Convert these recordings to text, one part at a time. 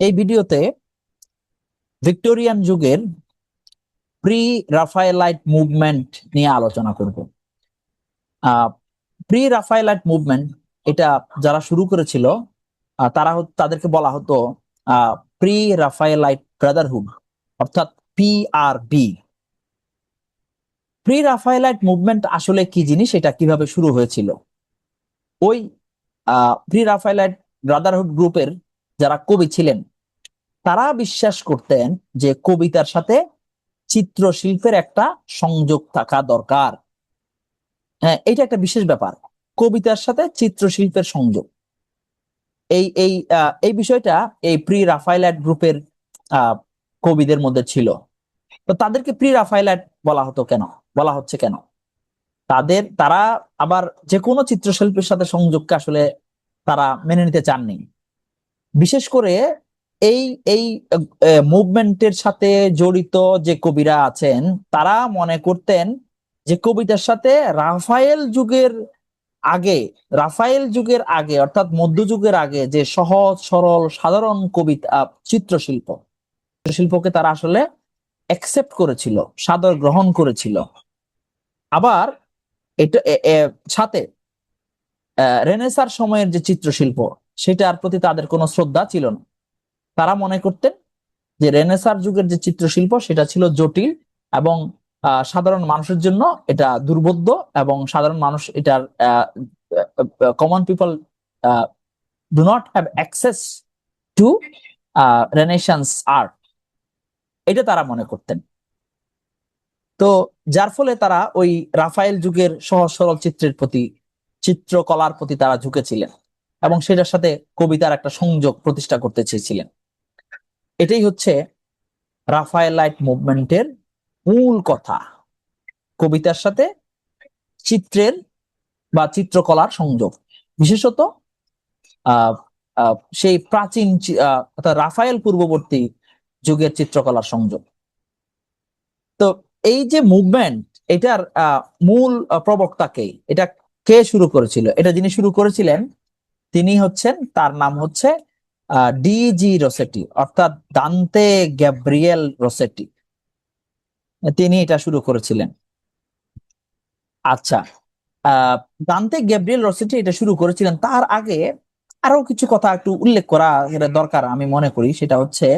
এই ভিডিওতে ভিক্টোরিয়ান যুগের প্রি রাফায়েলাইট মুভমেন্ট নিয়ে আলোচনা করব। প্রি রাফায়েলাইট মুভমেন্ট এটা যারা শুরু করেছিল তারা তাদেরকে বলা হতো প্রি রাফায়েলাইট ব্রাদারহুড অর্থাৎ পিআরবি প্রি রাফায়েলাইট মুভমেন্ট আসলে কি জিনিস? এটা কীভাবে শুরু হয়েছিল? ওই প্রি রাফায়েলাইট ব্রাদারহুড গ্রুপের যারা কবি ছিলেন তারা বিশ্বাস করতেন যে কবিতার সাথে চিত্রশিল্পের একটা সংযোগ থাকা দরকার। হ্যাঁ এটা একটা বিশেষ ব্যাপার। কবিতার সাথে চিত্রশিল্পের সংযোগ। এই এই এই বিষয়টা এই প্রি রাফাইলাইট গ্রুপের কবিদের মধ্যে ছিল। তো তাদেরকে প্রি রাফাইলাইট বলা হতো কেন? বলা হচ্ছে কেন? তাদের, তারা আবার যে কোনো চিত্রশিল্পের সাথে সংযোগকে আসলে তারা মেনে নিতে চাননি। বিশেষ করে এই এই মুভমেন্টের সাথে জড়িত যে কবিরা আছেন, তারা মনে করতেন যে কবিতার সাথে রাফায়েল যুগের আগে, রাফায়েল যুগের আগে, অর্থাৎ মধ্যযুগের আগে যে সহজ, সরল, সাধারণ কবিতা, চিত্রশিল্প শিল্পকে তারা আসলে অ্যাকসেপ্ট করেছিল, সাদর গ্রহণ করেছিল। আবার এটা সাথে রেনেসার সময়ের যে চিত্রশিল্প, সেটার প্রতি তাদের কোনো শ্রদ্ধা ছিল না। তারা মনে করতেন যে রেনেসার যুগের যে চিত্রশিল্প সেটা ছিল জটিল এবং সাধারণ মানুষের জন্য এটা দুর্বোধ্য এবং সাধারণ মানুষ এটার common people do not have access to renaissance art এটা তারা মনে করতেন। তো যার ফলে তারা ওই রাফায়েল যুগের সহজ সরল চিত্রের প্রতি, চিত্রকলার প্রতি তারা ঝুঁকেছিলেন এবং সেটার সাথে কবিতার একটা সংযোগ প্রতিষ্ঠা করতে চেয়েছিলেন। এটাই হচ্ছে রাফায়েলাইট মুভমেন্টের মূল কথা। কবিতার সাথে চিত্রের বা চিত্রকলার সংযোগ। বিশেষত সেই প্রাচীন অর্থাৎ রাফায়েল পূর্ববর্তী যুগের চিত্রকলার সংযোগ। তো এই যে মুভমেন্ট, এটার মূল প্রবক্তাকে, এটা কে শুরু করেছিল? এটা যিনি শুরু করেছিলেন, তিনি হচ্ছেন, তার নাম হচ্ছে ডিজি রোসেটি, অর্থাৎ দান্তে গ্যাব্রিয়েল রোসেটি। তিনি এটা শুরু করেছিলেন। আচ্ছা দান্তে গ্যাব্রিয়েল রোসেটি এটা শুরু করেছিলেন। তার আগে আরও কিছু কথা একটু উল্লেখ করা দরকার আমি মনে করি। সেটা হচ্ছে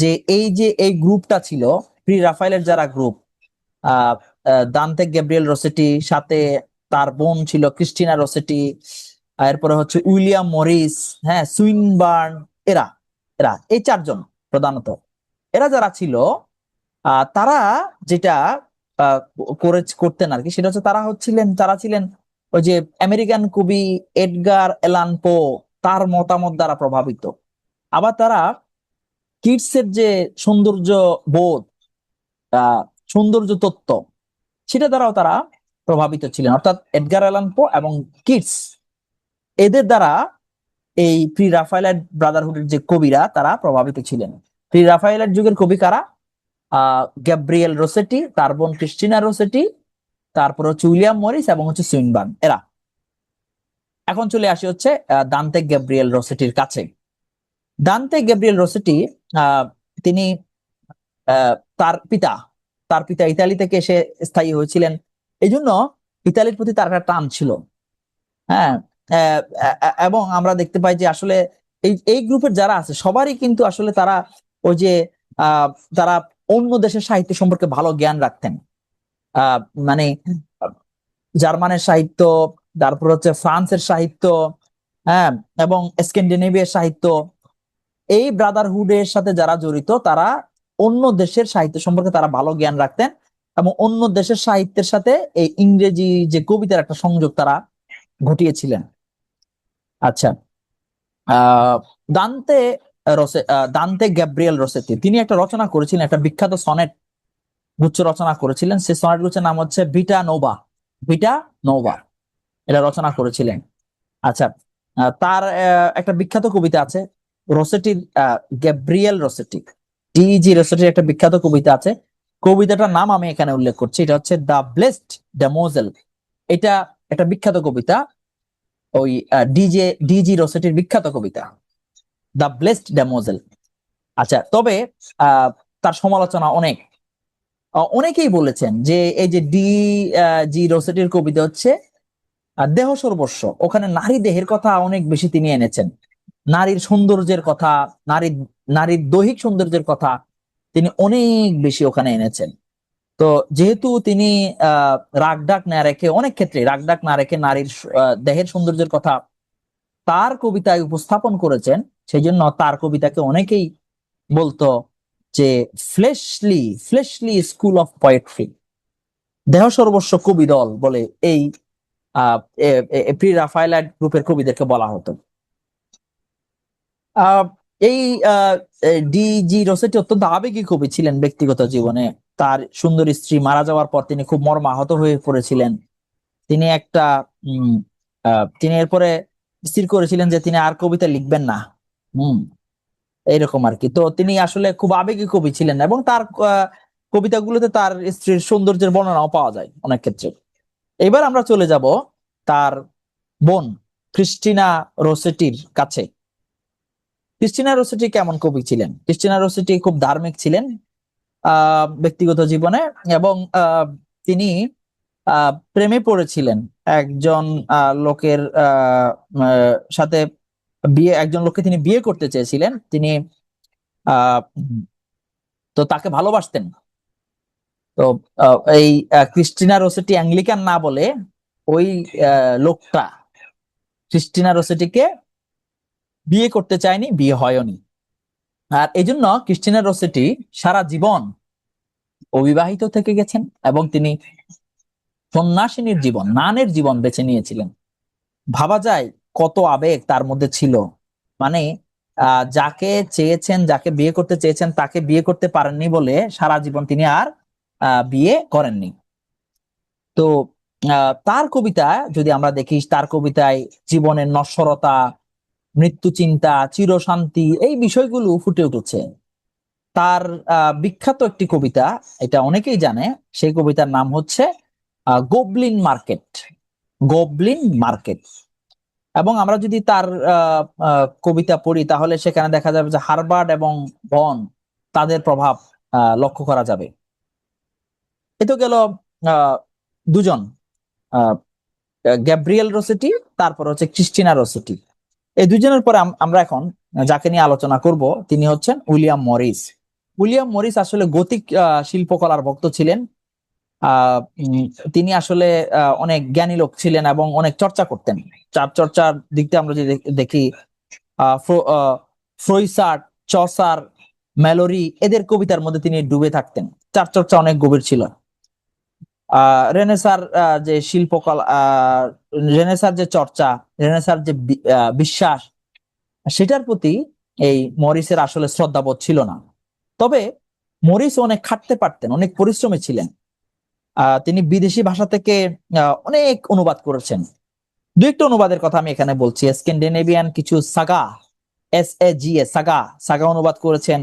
যে এই যে এই গ্রুপটা ছিল, প্রি রাফায়েলের যারা গ্রুপ দান্তে গ্যাব্রিয়েল রোসেটি, সাথে তার বোন ছিল ক্রিস্টিনা রোসেটি এরপরে হচ্ছে উইলিয়াম মরিস হ্যাঁ সুইনবার্ন, এরা এরা, এই চারজন প্রধানত। এরা যারা ছিল তারা যেটা করে, করতেন আর কি, সেটা হচ্ছে তারা হচ্ছিলেন, তারা ছিলেন ওই যে আমেরিকান কবি এডগার এলান পো, তার মতামত দ্বারা প্রভাবিত। আবার তারা কিডসের যে সৌন্দর্য বোধ সৌন্দর্য তত্ত্ব, সেটা দ্বারাও তারা প্রভাবিত ছিলেন। অর্থাৎ এডগার এলান পো এবং কিডস এদের দ্বারা এই প্রি রাফায়েলাইট ব্রাদারহুডের যে কবিরা, তারা প্রভাবিত ছিলেন। প্রি রাফায়েলাইট যুগের কবি কারা? গ্যাব্রিয়েল রোসেটি, তার বোন ক্রিস্টিনা রোসেটি, তারপর হচ্ছে উইলিয়াম মরিস এবং হচ্ছে সুইনবার্ন। এরা। এখন চলে আসি হচ্ছে দান্তে গ্যাব্রিয়েল রোসেটির কাছে। দান্তে গ্যাব্রিয়েল রোসেটি তিনি তার পিতা তার পিতা ইতালি থেকে এসে স্থায়ী হয়েছিলেন। এই জন্য ইতালির প্রতি তার একটা টান ছিল। হ্যাঁ এবং আমরা দেখতে পাই যে আসলে এই এই গ্রুপের যারা আছে, সবারই কিন্তু আসলে তারা ওই যে তারা অন্য দেশের সাহিত্য সম্পর্কে ভালো জ্ঞান রাখতেন। মানে জার্মানের সাহিত্য, তারপর হচ্ছে ফ্রান্সের সাহিত্য হ্যাঁ এবং স্ক্যান্ডিনেভিয়ার সাহিত্য, এই ব্রাদারহুডের সাথে যারা জড়িত, তারা অন্য দেশের সাহিত্য সম্পর্কে তারা ভালো জ্ঞান রাখতেন এবং অন্য দেশের সাহিত্যের সাথে এই ইংরেজি যে কবিতার একটা সংযোগ তারা ঘটিয়েছিলেন। আচ্ছা। দান্তে রসে দান্তে গ্যাব্রিয়েল রসেতি, তিনি একটা রচনা করেছিলেন, একটা বিখ্যাত সনেট গুচ্ছ রচনা করেছিলেন, সেই সনেট গুচ্ছের নাম হচ্ছে বিটা নোভা বিটা নোভা, এটা রচনা করেছিলেন। আচ্ছা তার একটা বিখ্যাত কবিতা আছে, রসেটির গ্যাব্রিয়েল রসেটি ডিজি রসেটির একটা বিখ্যাত কবিতা আছে, কবিতাটার নাম আমি এখানে উল্লেখ করছি, এটা হচ্ছে দ্য ব্লেসড ডেমোজেল, এটা একটা বিখ্যাত কবিতা ওই ডিজে ডিজি রসেটির বিখ্যাত কবিতা দ্য ব্লেসড ডেমোজেল আচ্ছা তবে তার সমালোচনা অনেক। অনেকেই বলেছেন যে এই যে ডি জি রোসেটির কবিতা হচ্ছে দেহ সর্বস্ব। ওখানে নারী দেহের কথা অনেক বেশি তিনি এনেছেন। নারীর সৌন্দর্যের কথা, নারীর নারীর দৈহিক সৌন্দর্যের কথা তিনি অনেক বেশি ওখানে এনেছেন। তো যেহেতু তিনি রাগ ডাক না রেখে, অনেক ক্ষেত্রে রাগ ডাক না রেখে নারীর দেহের সৌন্দর্যের কথা তার কবিতায় উপস্থাপন করেছেন সেই জন্য তার কবিতাকে অনেকেই বলতো যে fleshly fleshly school of poetry, দেহ সর্বস্ব কবি দল বলে এই প্রি রাফায়েলাইট গ্রুপের কবিদেরকে বলা হতো। এই ডি জি রোসেটি অত্যন্ত আবেগী কবি ছিলেন ব্যক্তিগত জীবনে। তার সুন্দর স্ত্রী মারা যাওয়ার পর তিনি খুব মর্মাহত হয়ে পড়েছিলেন। তিনি একটা তিনি এরপরে স্থির করেছিলেন যে তিনি আর কবিতা লিখবেন না। হুম, এইরকম আর কি। তো তিনি আসলে খুব আবেগী কবি ছিলেন এবং তার কবিতাগুলোতে তার স্ত্রীর সৌন্দর্যের বর্ণনাও পাওয়া যায় অনেক ক্ষেত্রে। এবার আমরা চলে যাব তার বোন ক্রিস্টিনা রোসেটির কাছে। ক্রিস্টিনা রোসেটি কেমন কবি ছিলেন? ক্রিস্টিনা রোসেটি খুব ধার্মিক ছিলেন। ব্যক্তিগত জীবনে এবং তিনি প্রেমে পড়েছিলেন। একজন লোকের সাথে বিয়ে, একজন লোককে তিনি বিয়ে করতে চেয়েছিলেন। তিনি তো তাকে ভালোবাসতেন। তো এই ক্রিস্টিনা রোসেটি অ্যাংলিকান না বলে ওই লোকটা ক্রিস্টিনা রোসেটিকে বিয়ে করতে চায়নি, বিয়ে হয়নি। আর এই জন্য ক্রিস্টিনা রোসেটি সারা জীবন অবিবাহিত থেকে গেছেন এবং তিনি সন্ন্যাসিনীর জীবন, নানের জীবন বেছে নিয়েছিলেন। ভাবা যায় কত আবেগ তার মধ্যে ছিল। মানে যাকে চেয়েছেন, যাকে বিয়ে করতে চেয়েছেন, তাকে বিয়ে করতে পারেননি বলে সারা জীবন তিনি আর বিয়ে করেননি। তো তার কবিতা যদি আমরা দেখি, তার কবিতায় জীবনের নশ্বরতা মৃত্যু চিন্তা চিরশান্তি এই বিষয়গুলো ফুটে উঠেছে। তার বিখ্যাত একটি কবিতা, এটা অনেকেই জানে, সেই কবিতার নাম হচ্ছে গোবলিন মার্কেট। গোবলিন মার্কেট। এবং আমরা যদি তার কবিতা পড়ি, তাহলে সেখানে দেখা যাবে যে হারবার্ড এবং বন তাদের প্রভাব লক্ষ্য করা যাবে। এ তো গেল দুজন গ্যাব্রিয়েল রোসেটি, তারপর হচ্ছে ক্রিস্টিনা রোসেটি। এই দুজনের পরে আম- আমরা এখন যাকে নিয়ে আলোচনা করব তিনি হচ্ছেন উইলিয়াম মরিস। উইলিয়াম মরিস আসলে গতিক শিল্পকলার ভক্ত ছিলেন। তিনি আসলে অনেক জ্ঞানী লোক ছিলেন এবং অনেক চর্চা করতেন। চার চর্চার দিক দিয়ে আমরা যদি দেখ- দেখি আহ, ফ্রো- আহ, ফ্রইসার্ট চসার ম্যালোরি এদের কবিতার মধ্যে তিনি ডুবে থাকতেন। চার চর্চা অনেক গভীর ছিল। রেনেসার যে শিল্পকলা রেনেসার যে চর্চা রেনেসার যে বিশ্বাস, সেটার প্রতি এই মরিসের আসলে শ্রদ্ধাবোধ ছিল না। তবে মরিস অনেক খাটতে পারতেন, অনেক পরিশ্রমী ছিলেন। তিনি বিদেশি ভাষা থেকে অনেক অনুবাদ করেছেন। দু একটা অনুবাদের কথা আমি এখানে বলছি। স্ক্যান্ডিনেভিয়ান কিছু saga S A G A saga saga অনুবাদ করেছেন।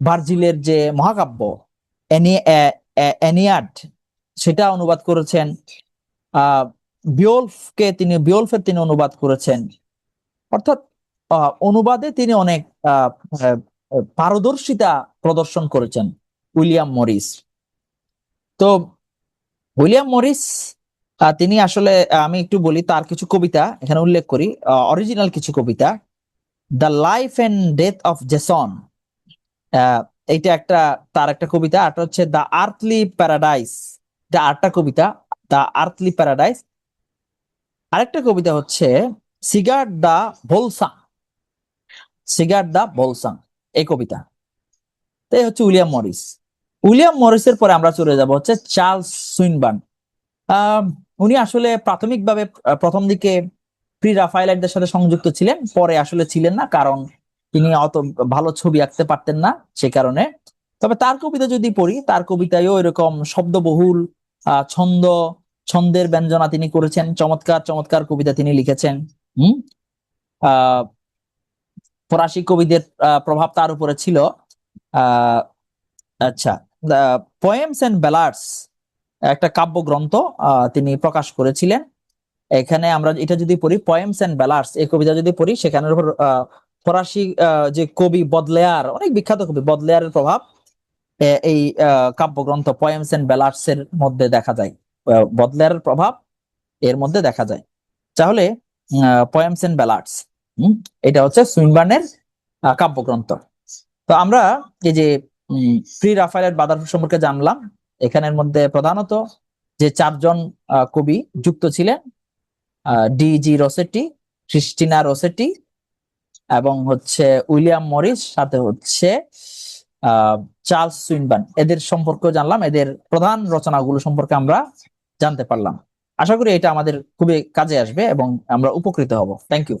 ভার্জিলের যে মহাকাব্য এনিয়াড সেটা অনুবাদ করেছেন, আহ, বিওলফকে তিনি, বিওলফের তিনি অনুবাদ করেছেন। অর্থাৎ অনুবাদে তিনি অনেক পারদর্শিতা প্রদর্শন করেছেন উইলিয়াম মরিস। তো উইলিয়াম মরিস তিনি আসলে আমি একটু বলি তার কিছু কবিতা, এখানে উল্লেখ করি অরিজিনাল কিছু কবিতা। The life and death of Jason এইটা একটা, তার একটা কবিতা, আর হচ্ছে দ্য আর্থলি প্যারাডাইস এটা আরেকটা কবিতা দ্য আর্থলি প্যারাডাইস আরেকটা কবিতা হচ্ছে সিগার দা ভোলসাং সিগার দা ভোলসাং এই কবিতা। তো এই হচ্ছে উইলিয়াম মরিস। উইলিয়াম মরিসের পরে আমরা চলে যাব হচ্ছে চার্লস সুইনবার্ন। উনি আসলে প্রাথমিকভাবে প্রথম দিকে প্রি রাফায়েলাইটদের সাথে সংযুক্ত ছিলেন, পরে আসলে ছিলেন না, কারণ তিনি অত ভালো ছবি আঁকতে পারতেন না, সে কারণে। তবে তার কবিতা যদি পড়ি, তার কবিতায়ও এরকম শব্দবহুল ছন্দ, ছন্দের ব্যঞ্জনা তিনি করেছেন, চমৎকার চমৎকার কবিতা তিনি লিখেছেন, হম? ফরাসি কবিদের প্রভাব তার উপরে ছিল। আচ্ছা পোয়েমস এন্ড ব্যালার্স একটা কাব্যগ্রন্থ তিনি প্রকাশ করেছিলেন। এখানে আমরা এটা যদি পড়ি পোয়েমস এন্ড ব্যালার্স এই কবিতা যদি পড়ি, সেখানের উপর ফরাসি যে কবি বদলেয়ার, অনেক বিখ্যাত কবি, বদলেয়ারের প্রভাব এই কাব্যগ্রন্থ পয়েমস এন্ড ব্যালার্টস এর মধ্যে দেখা যায়। আহ, বদলেয়ারের প্রভাব এর মধ্যে দেখা যায়। তাহলে পয়েমস এন্ড ব্যালার্টস এটা হচ্ছে সুইনবার্নের কাব্যগ্রন্থ। তো আমরা এই যে প্রি রাফায়েলের বাদার সম্পর্কে জানলাম এখানের মধ্যে প্রধানত যে চারজন কবি যুক্ত ছিলেন ডি জি রসেটি ক্রিস্টিনা রসেটি এবং হচ্ছে উইলিয়াম মরিস সাথে হচ্ছে আহ চার্লস সুইনবান এদের সম্পর্কেও জানলাম, এদের প্রধান রচনাগুলো সম্পর্কে আমরা জানতে পারলাম। আশা করি এটা আমাদের খুবই কাজে আসবে এবং আমরা উপকৃত হব। Thank you